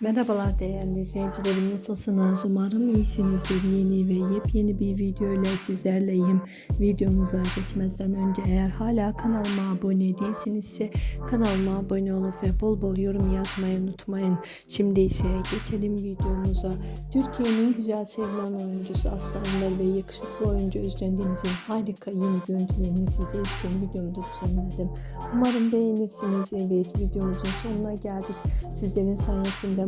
Merhabalar değerli izleyicilerim nasılsınız? Umarım iyisinizdir. Yeni ve yepyeni bir video ile sizlerleyim. Videomuza geçmezden önce eğer hala kanalıma abone değilsinizse kanalıma abone olup ve bol bol yorum yazmayı unutmayın. Şimdi ise geçelim videomuza. Türkiye'nin güzel sevilen oyuncusu Aslı Enver ve yakışıklı oyuncu Özcan Deniz'in harika yeni görüntülerini sizler için videomda düzenledim. Umarım beğenirsiniz. Evet videomuzun sonuna geldik. Sizlerin sayesinde